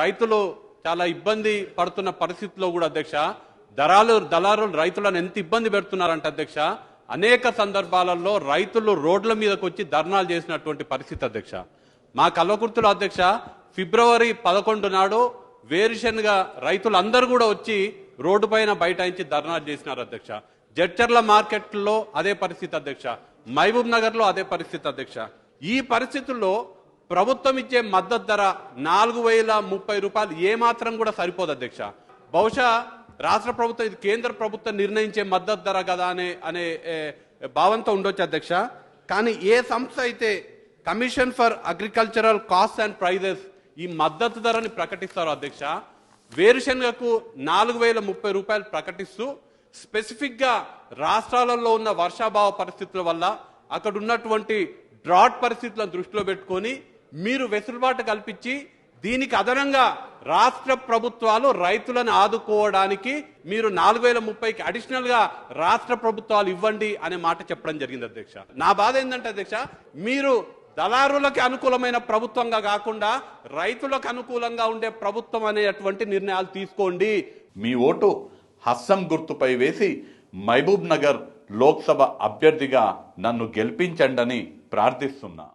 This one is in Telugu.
రైతులు చాలా ఇబ్బంది పడుతున్న పరిస్థితిలో కూడా అధ్యక్ష దళాలు దళారులు రైతులను ఎంత ఇబ్బంది పెడుతున్నారంట అధ్యక్ష అనేక సందర్భాలలో రైతులు రోడ్ల మీదకి వచ్చి ధర్నాలు చేసినటువంటి పరిస్థితి అధ్యక్ష. మా కల్వకుర్తిలో అధ్యక్ష ఫిబ్రవరి పదకొండు నాడు వేరుశనగ రైతులందరూ కూడా వచ్చి రోడ్డు పైన బైఠాయించి ధర్నాలు చేసినారు అధ్యక్ష. జడ్చర్ల మార్కెట్లో అదే పరిస్థితి అధ్యక్ష. మహబూబ్ నగర్లో అదే పరిస్థితి అధ్యక్ష. ఈ పరిస్థితుల్లో ప్రభుత్వం ఇచ్చే మద్దతు ధర నాలుగు వేల ముప్పై రూపాయలు ఏ మాత్రం కూడా సరిపోదు అధ్యక్ష. బహుశా రాష్ట్ర ప్రభుత్వం ఇది కేంద్ర ప్రభుత్వం నిర్ణయించే మద్దతు ధర కదా అనే అనే భావంతో ఉండొచ్చు అధ్యక్ష. కానీ ఏ సంస్థ అయితే commission for agricultural cost and prices ఈ మద్దతు ధరని ప్రకటిస్తారు అధ్యక్ష వేరుశనగకు నాలుగు వేల ముప్పై రూపాయలు ప్రకటిస్తూ స్పెసిఫిక్గా రాష్ట్రాలలో ఉన్న వర్షాభావ పరిస్థితుల వల్ల అక్కడ ఉన్నటువంటి డ్రాట్ పరిస్థితులను దృష్టిలో పెట్టుకొని మీరు వెసులుబాటు కల్పించి దీనికి అదనంగా రాష్ట్ర ప్రభుత్వాలు రైతులను ఆదుకోవడానికి మీరు నాలుగు వేల ముప్పైకి అడిషనల్గా రాష్ట్ర ప్రభుత్వాలు ఇవ్వండి అనే మాట చెప్పడం జరిగింది అధ్యక్ష. నా బాధ ఏంటంటే అధ్యక్ష మీరు దళారులకు అనుకూలమైన ప్రభుత్వంగా కాకుండా రైతులకు అనుకూలంగా ఉండే ప్రభుత్వం అనేటువంటి నిర్ణయాలు తీసుకోండి. మీ ఓటు హస్సం గుర్తుపై వేసి మహబూబ్ నగర్ లోక్సభ అభ్యర్థిగా నన్ను గెలిపించండని ప్రార్థిస్తున్నా.